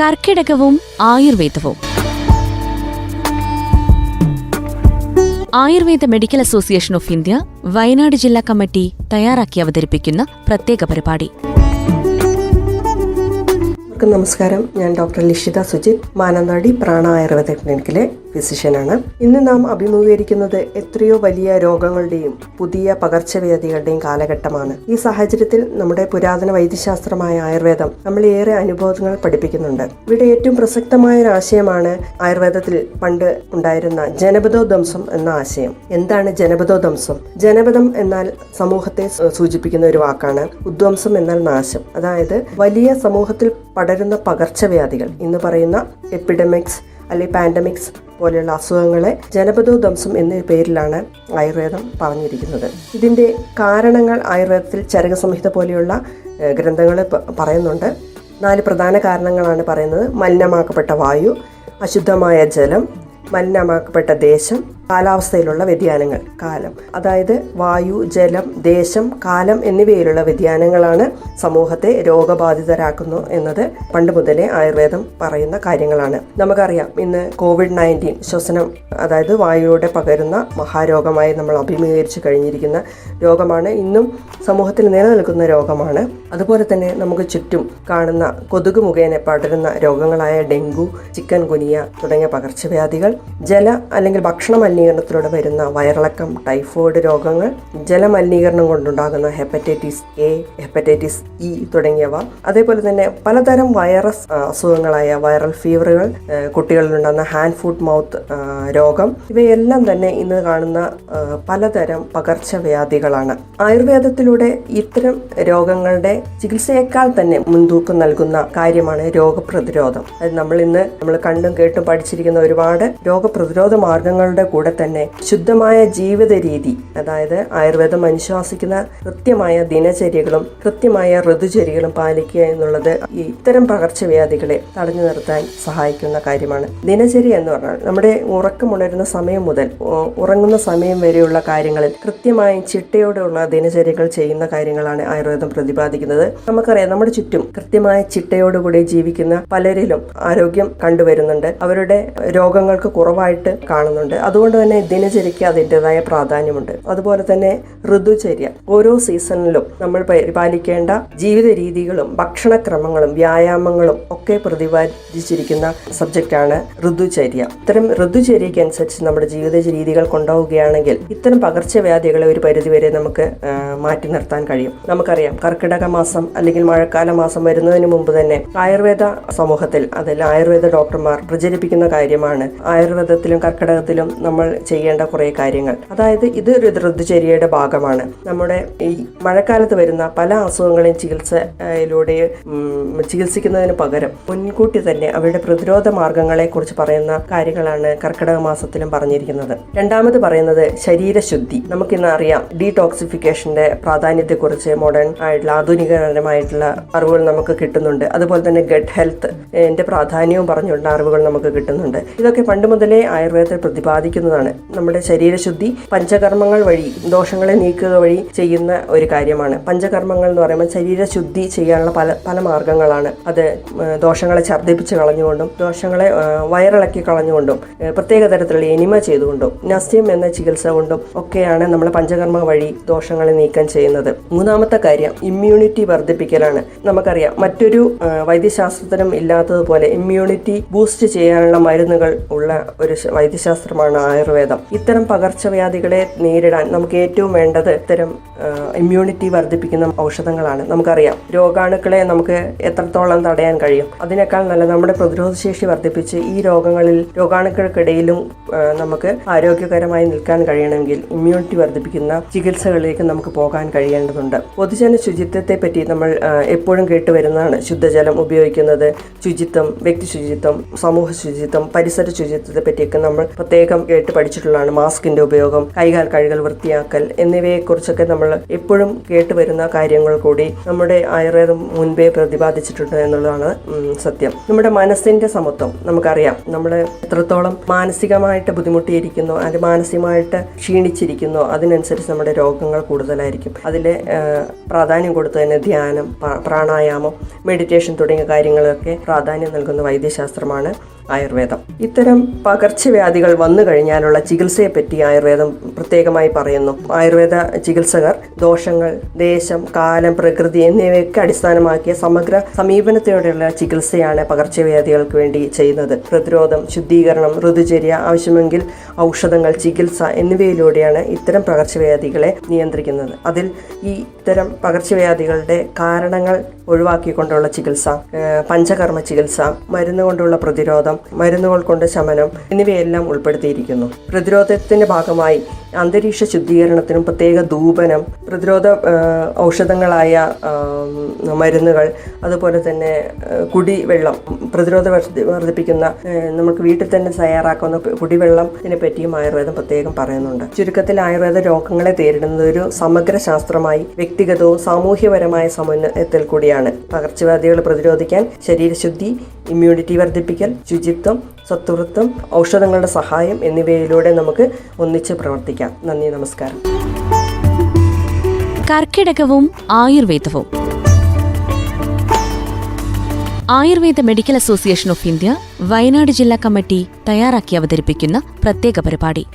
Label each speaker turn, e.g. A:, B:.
A: കർക്കിടകവും ആയുർവേദവും. Ayurveda medical association of India Wayanad ജില്ലാ committee തയ്യാറാക്കി അവതരിപ്പിക്കുന്ന പ്രത്യേക പരിപാടി.
B: നമസ്കാരം. ഞാൻ ഡോക്ടർ ലിഷിത സുജിത് മാനന്തവാടി പ്രാണ ആയുർവേദ ക്ലിനിക്കിലെ ഫിസിഷ്യനാണ്. ഇന്ന് നാം അഭിമുഖീകരിക്കുന്നത് എത്രയോ വലിയ രോഗങ്ങളുടെയും പുതിയ പകർച്ചവ്യാധികളുടെയും കാലഘട്ടമാണ്. ഈ സാഹചര്യത്തിൽ നമ്മുടെ പുരാതന വൈദ്യശാസ്ത്രമായ ആയുർവേദം നമ്മൾ ഏറെ അനുഭവങ്ങൾ പഠിപ്പിക്കുന്നുണ്ട്. ഇവിടെ ഏറ്റവും പ്രസക്തമായ ഒരു ആശയമാണ് ആയുർവേദത്തിൽ പണ്ട് ഉണ്ടായിരുന്ന ജനപദോദംസം എന്ന ആശയം. എന്താണ് ജനപദോദംസം ജനപദം എന്നാൽ സമൂഹത്തെ സൂചിപ്പിക്കുന്ന ഒരു വാക്കാണ്. ഉദ്വംസം എന്നാൽ നാശം. അതായത് വലിയ സമൂഹത്തിൽ പടരുന്ന പകർച്ചവ്യാധികൾ. ഇന്ന് പറയുന്ന എപ്പിഡമിക്സ് അല്ലെങ്കിൽ പാൻഡമിക്സ് പോലെയുള്ള അസുഖങ്ങളെ ജനപദോദംസം എന്ന പേരിലാണ് ആയുർവേദം പറഞ്ഞിരിക്കുന്നത്. ഇതിന്റെ കാരണങ്ങൾ ആയുർവേദത്തിൽ ചരക സംഹിത പോലെയുള്ള ഗ്രന്ഥങ്ങൾ പറയുന്നുണ്ട്. നാല് പ്രധാന കാരണങ്ങളാണ് പറയുന്നത്. മലിനമാക്കപ്പെട്ട വായു അശുദ്ധമായ ജലം മലിനമാക്കപ്പെട്ട ദേശം കാലാവസ്ഥയിലുള്ള വ്യതിയാനങ്ങൾ കാലം. അതായത് വായു ജലം ദേശം കാലം എന്നിവയിലുള്ള വ്യതിയാനങ്ങളാണ് സമൂഹത്തെ രോഗബാധിതരാക്കുന്നു എന്നത് പണ്ട് മുതലേ ആയുർവേദം പറയുന്ന കാര്യങ്ങളാണ്. നമുക്കറിയാം ഇന്ന് കോവിഡ് നയന്റീൻ ശ്വസനം അതായത് വായുവിലൂടെ പകരുന്ന മഹാരോഗമായി നമ്മൾ അഭിമുഖീകരിച്ചു കഴിഞ്ഞിരിക്കുന്ന രോഗമാണ് ഇന്നും സമൂഹത്തിൽ നിലനിൽക്കുന്ന രോഗമാണ്. അതുപോലെ തന്നെ നമുക്ക് ചുറ്റും കാണുന്ന കൊതുക് മുഖേന പടരുന്ന രോഗങ്ങളായ ഡെങ്കു ചിക്കൻ ഗുനിയ തുടങ്ങിയ പകർച്ചവ്യാധികൾ ജല അല്ലെങ്കിൽ ഭക്ഷണ മലിനീകരണത്തിലൂടെ വരുന്ന വയറിളക്കം ടൈഫോയിഡ് രോഗങ്ങൾ ജലമലിനീകരണം കൊണ്ടുണ്ടാകുന്ന ഹെപ്പറ്റൈറ്റിസ് എ ഹെപ്പറ്റൈറ്റിസ് ഇ തുടങ്ങിയവ. അതേപോലെ തന്നെ പലതരം വൈറസ് അസുഖങ്ങളായ വൈറൽ ഫീവറുകൾ കുട്ടികളിലുണ്ടാകുന്ന ഹാൻഡ് ഫുഡ് മൗത്ത് രോഗം. ഇവയെല്ലാം തന്നെ ഇന്ന് കാണുന്ന പലതരം പകർച്ചവ്യാധികളാണ്. ആയുർവേദത്തിലൂടെ ഇത്തരം രോഗങ്ങളുടെ ചികിത്സയേക്കാൾ തന്നെ മുൻതൂക്കം നൽകുന്ന കാര്യമാണ് രോഗപ്രതിരോധം. അത് നമ്മൾ ഇന്ന് നമ്മൾ കണ്ടും കേട്ടും പഠിച്ചിരിക്കുന്ന ഒരുപാട് രോഗപ്രതിരോധ മാർഗങ്ങളുടെ കൂടെ തന്നെ ശുദ്ധമായ ജീവിത രീതി അതായത് ആയുർവേദം അനുശാസിക്കുന്ന കൃത്യമായ ദിനചര്യകളും കൃത്യമായ ഋതുചര്യകളും പാലിക്കുക എന്നുള്ളത് ഇത്തരം പകർച്ചവ്യാധികളെ തടഞ്ഞു നിർത്താൻ സഹായിക്കുന്ന കാര്യമാണ്. ദിനചര്യ എന്ന് പറഞ്ഞാൽ നമ്മുടെ ഉറക്കമുണരുന്ന സമയം മുതൽ ഉറങ്ങുന്ന സമയം വരെയുള്ള കാര്യങ്ങളിൽ കൃത്യമായി ചിട്ടയോടെയുള്ള ദിനചര്യകൾ ചെയ്യുന്ന കാര്യങ്ങളാണ് ആയുർവേദം പ്രതിപാദിക്കുന്നത്. നമുക്കറിയാം നമ്മുടെ ചുറ്റും കൃത്യമായ ചിട്ടയോടുകൂടി ജീവിക്കുന്ന പലരിലും ആരോഗ്യം കണ്ടുവരുന്നുണ്ട്. അവരുടെ രോഗങ്ങൾക്ക് കുറവായിട്ട് കാണുന്നുണ്ട്. അതുകൊണ്ട് തന്നെ ദിനചര്യയ്ക്ക് അതിന്റെതായ പ്രാധാന്യമുണ്ട്. അതുപോലെ തന്നെ ഋതുചര്യ. ഓരോ സീസണിലും നമ്മൾ പരിപാലിക്കേണ്ട ജീവിത രീതികളും ഭക്ഷണക്രമങ്ങളും വ്യായാമങ്ങളും ഒക്കെ പ്രതിപാദിച്ചിരിക്കുന്ന സബ്ജക്റ്റാണ് ഋതുചര്യ. ഇത്തരം ഋതുചര്യയ്ക്ക് അനുസരിച്ച് നമ്മുടെ ജീവിത രീതികൾ കൊണ്ടുപോവുകയാണെങ്കിൽ ഇത്തരം പകർച്ചവ്യാധികളെ ഒരു പരിധിവരെ നമുക്ക് മാറ്റി നിർത്താൻ കഴിയും. നമുക്കറിയാം കർക്കിടക മാസം അല്ലെങ്കിൽ മഴക്കാല മാസം വരുന്നതിന് മുമ്പ് തന്നെ ആയുർവേദ സമൂഹത്തിൽ അതിൽ ആയുർവേദ ഡോക്ടർമാർ പ്രചരിപ്പിക്കുന്ന കാര്യമാണ്. ആയുർവേദത്തിലും കർക്കിടകത്തിലും നമ്മൾ ചെയ്യേണ്ട കുറേ കാര്യങ്ങൾ. അതായത് ഇത് ഒരു ഋതുചര്യയുടെ ഭാഗമാണ്. നമ്മുടെ ഈ മഴക്കാലത്ത് വരുന്ന പല അസുഖങ്ങളെയും ചികിത്സയിലൂടെ ചികിത്സിക്കുന്നതിന് പകരം മുൻകൂട്ടി തന്നെ അവരുടെ പ്രതിരോധ മാർഗങ്ങളെ കുറിച്ച് പറയുന്ന കാര്യങ്ങളാണ് കർക്കിടക മാസത്തിലും പറഞ്ഞിരിക്കുന്നത്. രണ്ടാമത് പറയുന്നത് ശരീരശുദ്ധി. നമുക്കിന്ന് അറിയാം ഡീടോക്സിഫിക്കേഷന്റെ പ്രാധാന്യത്തെക്കുറിച്ച് മോഡേൺ ആയിട്ടുള്ള ആധുനികപരമായിട്ടുള്ള അറിവുകൾ നമുക്ക് കിട്ടുന്നുണ്ട്. അതുപോലെ തന്നെ ഗഡ് ഹെൽത്ത് എന്റെ പ്രാധാന്യവും പറഞ്ഞുകൊണ്ട് അറിവുകൾ നമുക്ക് കിട്ടുന്നുണ്ട്. ഇതൊക്കെ പണ്ട് മുതലേ ആയുർവേദത്തിൽ പ്രതിപാദിക്കുന്നതാണ് നമ്മുടെ ശരീരശുദ്ധി പഞ്ചകർമ്മങ്ങൾ വഴി ദോഷങ്ങളെ നീക്കുക വഴി ചെയ്യുന്ന ഒരു കാര്യമാണ്. പഞ്ചകർമ്മങ്ങൾ എന്ന് പറയുമ്പോൾ ശരീരശുദ്ധി ചെയ്യാനുള്ള പല പല മാർഗങ്ങളാണ്. അത് ദോഷങ്ങളെ ഛർദ്ദിപ്പിച്ച് കളഞ്ഞുകൊണ്ടും ദോഷങ്ങളെ വയറിളക്കി കളഞ്ഞുകൊണ്ടും പ്രത്യേക തരത്തിലുള്ള എനിമ ചെയ്തുകൊണ്ടും നസ്യം എന്ന ചികിത്സ കൊണ്ടും ഒക്കെയാണ് നമ്മൾ പഞ്ചകർമ്മ വഴി ദോഷങ്ങളെ നീക്കം ചെയ്യുന്നത്. മൂന്നാമത്തെ കാര്യം ഇമ്മ്യൂണിറ്റി വർദ്ധിപ്പിക്കലാണ്. നമുക്കറിയാം മറ്റൊരു വൈദ്യശാസ്ത്രത്തിനും ഇല്ലാത്തതുപോലെ ഇമ്മ്യൂണിറ്റി ബൂസ്റ്റ് ചെയ്യാനുള്ള മരുന്നുകൾ ഉള്ള ഒരു വൈദ്യശാസ്ത്രമാണ് ആയുർവേദം ഇത്തരം പകർച്ചവ്യാധികളെ നേരിടാൻ നമുക്ക് ഏറ്റവും വേണ്ടത് ഇത്തരം ഇമ്മ്യൂണിറ്റി വർദ്ധിപ്പിക്കുന്ന ഔഷധങ്ങളാണ്. നമുക്കറിയാം രോഗാണുക്കളെ നമുക്ക് എത്രത്തോളം തടയാൻ കഴിയും. അതിനേക്കാൾ നല്ല നമ്മുടെ പ്രതിരോധ ശേഷി വർദ്ധിപ്പിച്ച് ഈ രോഗങ്ങളിൽ രോഗാണുക്കൾക്കിടയിലും നമുക്ക് ആരോഗ്യകരമായി നിൽക്കാൻ കഴിയണമെങ്കിൽ ഇമ്മ്യൂണിറ്റി വർദ്ധിപ്പിക്കുന്ന ചികിത്സകളിലേക്ക് നമുക്ക് പോകാൻ കഴിയേണ്ടതുണ്ട്. പൊതുജന ശുചിത്വത്തെ പറ്റി നമ്മൾ എപ്പോഴും കേട്ടുവരുന്നതാണ്. ശുദ്ധജലം ഉപയോഗിക്കുന്നത് ശുചിത്വം വ്യക്തി ശുചിത്വം സമൂഹ ശുചിത്വം പരിസര ശുചിത്വത്തെ പറ്റിയൊക്കെ നമ്മൾ പ്രത്യേകം കേട്ട് പഠിച്ചിട്ടുള്ളതാണ് മാസ്കിന്റെ ഉപയോഗം കൈകാൽ കഴുകൽ വൃത്തിയാക്കൽ എന്നിവയെക്കുറിച്ചൊക്കെ നമ്മൾ എപ്പോഴും കേട്ടുവരുന്ന കാര്യങ്ങൾ കൂടി നമ്മുടെ ആയുർവേദം മുൻപേ പ്രതിപാദിച്ചിട്ടുണ്ട് എന്നുള്ളതാണ് സത്യം. നമ്മുടെ മനസ്സിന്റെ സമത്വം നമുക്കറിയാം. നമ്മൾ എത്രത്തോളം മാനസികമായിട്ട് ബുദ്ധിമുട്ടിയിരിക്കുന്നു അത് മാനസികമായിട്ട് ക്ഷീണിച്ചിരിക്കുന്നു അതിനനുസരിച്ച് നമ്മുടെ രോഗങ്ങൾ കൂടുതലായിരിക്കും. അതിൽ പ്രാധാന്യം കൊടുത്തു തന്നെ ധ്യാനം പ്രാണായാമം മെഡിറ്റേഷൻ തുടങ്ങിയ കാര്യങ്ങളൊക്കെ പ്രാധാന്യം നൽകുന്ന വൈദ്യശാസ്ത്രമാണ് ആയുർവേദം. ഇത്തരം പകർച്ചവ്യാധികൾ വന്നു കഴിഞ്ഞാലുള്ള ചികിത്സയെപ്പറ്റി ആയുർവേദം പ്രത്യേകമായി പറയുന്നു. ആയുർവേദ ചികിത്സകർ ദോഷങ്ങൾ ദേശം കാലം പ്രകൃതി എന്നിവയൊക്കെ അടിസ്ഥാനമാക്കിയ സമഗ്ര സമീപനത്തോടെയുള്ള ചികിത്സയാണ് പകർച്ചവ്യാധികൾക്ക് വേണ്ടി ചെയ്യുന്നത്. പ്രതിരോധം ശുദ്ധീകരണം ഋതുചര്യ ആവശ്യമെങ്കിൽ ഔഷധങ്ങൾ ചികിത്സ എന്നിവയിലൂടെയാണ് ഇത്തരം പകർച്ചവ്യാധികളെ നിയന്ത്രിക്കുന്നത്. അതിൽ ഈ ഇത്തരം പകർച്ചവ്യാധികളുടെ കാരണങ്ങൾ ഒഴിവാക്കിക്കൊണ്ടുള്ള ചികിത്സ പഞ്ചകർമ്മ ചികിത്സ മരുന്ന് കൊണ്ടുള്ള പ്രതിരോധം മരുന്നുകൾ കൊണ്ട് ശമനം എന്നിവയെല്ലാം ഉൾപ്പെടുത്തിയിരിക്കുന്നു. പ്രതിരോധത്തിന്റെ ഭാഗമായി അന്തരീക്ഷ ശുദ്ധീകരണത്തിനും പ്രത്യേക ധൂപനം പ്രതിരോധ ഔഷധങ്ങളായ മരുന്നുകൾ അതുപോലെ തന്നെ കുടിവെള്ളം പ്രതിരോധ വർദ്ധിപ്പിക്കുന്ന നമുക്ക് വീട്ടിൽ തന്നെ തയ്യാറാക്കുന്ന കുടിവെള്ളം കുടിവെള്ളത്തിനെ പറ്റിയും ആയുർവേദം പ്രത്യേകം പറയുന്നുണ്ട്. ചുരുക്കത്തിൽ ആയുർവേദ രോഗങ്ങളെ നേരിടുന്നത് ഒരു സമഗ്ര ശാസ്ത്രമായി വ്യക്തിഗതവും സാമൂഹ്യപരമായ സമന്വയത്തിൽ കൂടിയാണ്. പകർച്ചവ്യാധികൾ പ്രതിരോധിക്കാൻ ശരീരശുദ്ധി ഇമ്മ്യൂണിറ്റി വർദ്ധിപ്പിക്കൽ ശുചിത്വം സത്വൃത്വം ഔഷധങ്ങളുടെ സഹായം എന്നിവയിലൂടെ നമുക്ക് ഒന്നിച്ച് പ്രവർത്തിക്കാം. നന്ദി നമസ്കാരം.
A: കർക്കിടകവും ആയുർവേദവും. Ayurveda medical association of India Wayanad ജില്ലാ കമ്മിറ്റി തയ്യാറാക്കി അവതരിപ്പിക്കുന്ന പ്രത്യേക പരിപാടി.